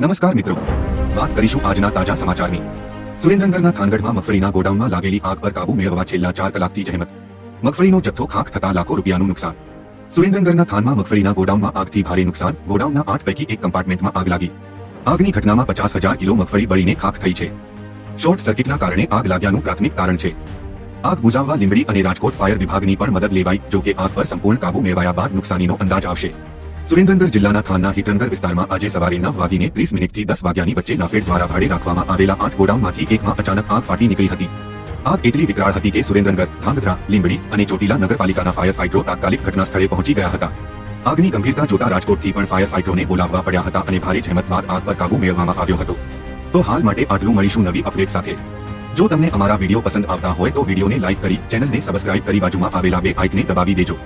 નમસ્કાર મિત્રો. વાત કરીશું આજના તાજા સમાચારની. સુરેન્દ્રનગરના થાનગઢમાં મગફળીના ગોડાઉનમાં લાગેલી આગ પર કાબુ મેળવવા છેલ્લા ચાર કલાકથી જહેમત. મગફળીનો જથ્થો ખાખ થતા લાખો રૂપિયાનું નુકસાન. સુરેન્દ્રનગરના થાનમાં મગફળીના ગોડાઉનમાં આગથી ભારે નુકસાન, ગોડાઉનના આઠ પૈકી એક કમ્પાર્ટમેન્ટમાં આગ લાગી. આગની ઘટનામાં પચાસ હજાર કિલો મગફળી બળીને ખાખ થઈ છે. શોર્ટ સર્કિટના કારણે આગ લાગ્યાનું પ્રાથમિક કારણ છે. આગ બુઝાવવા લીંબડી અને રાજકોટ ફાયર વિભાગની પણ મદદ લેવાઈ જો કે આગ પર સંપૂર્ણ કાબુ મેળવાયા બાદ નુકસાનીનો અંદાજ આવશે. સુરેન્દ્રનગર જિલ્લાના થાનના હિટરનગર વિસ્તારમાં આજે સવારે નવ વાગીને ત્રીસ મિનિટથી દસ વાગ્યાની વચ્ચે નાફેડ દ્વારા ભાડે રાખવામાં આવેલા આઠ ગોડાઉનમાંથી એકમાં અચાનક આગ ફાટી નીકળી હતી. આગ એટલી વિકરાળ હતી કે સુરેન્દ્રનગર, ધાંગધ્રા, લીંબડી અને ચોટીલા નગરપાલિકાના ફાયર ફાઇટરો તાત્કાલિક ઘટના સ્થળે પહોંચી ગયા હતા. આગની ગંભીરતા જોતા રાજકોટથી પણ ફાયર ફાઇટરોને બોલાવવા પડ્યા હતા અને ભારે જહેમત બાદ આગ પર કાબુ મેળવવામાં આવ્યો હતો. તો હાલ માટે આટલું મળીશું નવી અપડેટ સાથે. જો તમને અમારા વીડિયો પસંદ આવતા હોય તો વિડીયોને લાઇક કરી, ચેનલને સબસ્ક્રાઇબ કરી બાજુમાં આવેલા બે આઇકને દબાવી દેજો.